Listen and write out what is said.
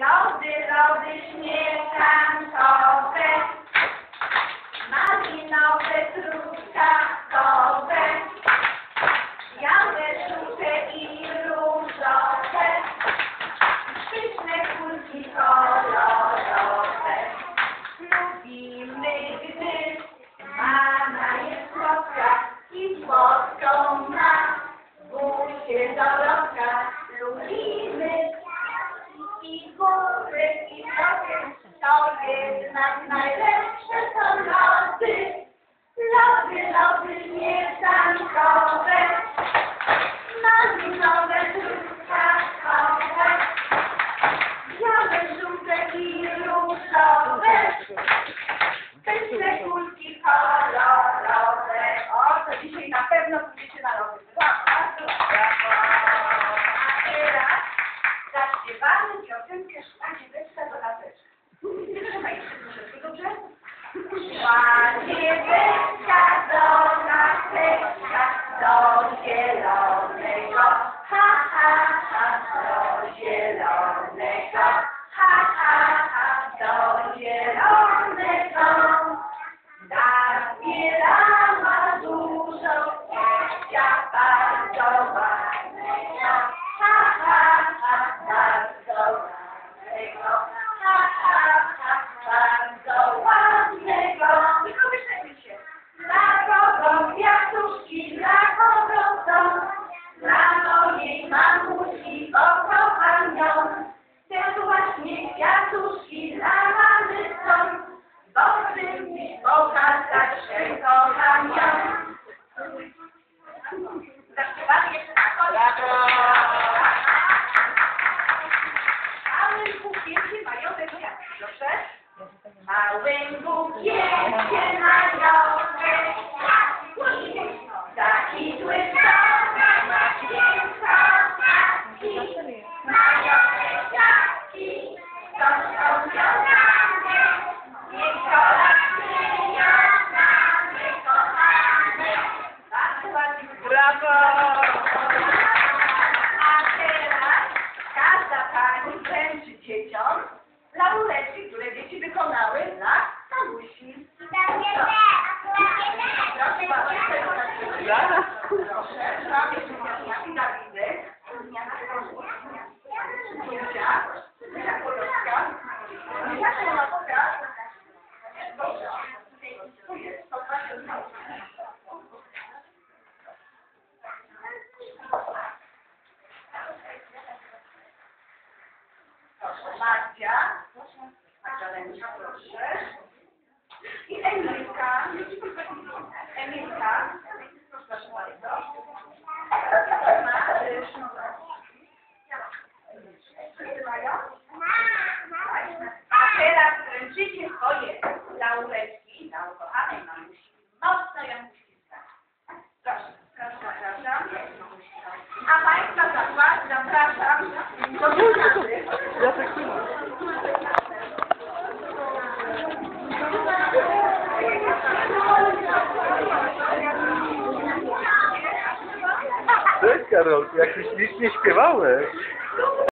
Lody, lody śmietankowe, malinowe, truskawkowe, białe, żółte i różowe, pyszne kulki kolorowe. Lubimy, gdy mama jest słodka i słodką Szła niebieska do do zielonego. Ha, ha, ha, do zielonego. Ha, ha, ha, do zielonego. Nazbierała dużo szczęścia, bardzo. I will go yes, I Marcia. Magdalenka, proszę. I Emilka. Emilka. Proszę bardzo. A teraz wręczycie swoje lauretki dla ukochanej mamusi. Mocno ją uściskać. Proszę, proszę, zapraszam. A Państwa zapraszam do gimnazy. Cześć Karol, jak ślicznie śpiewałeś.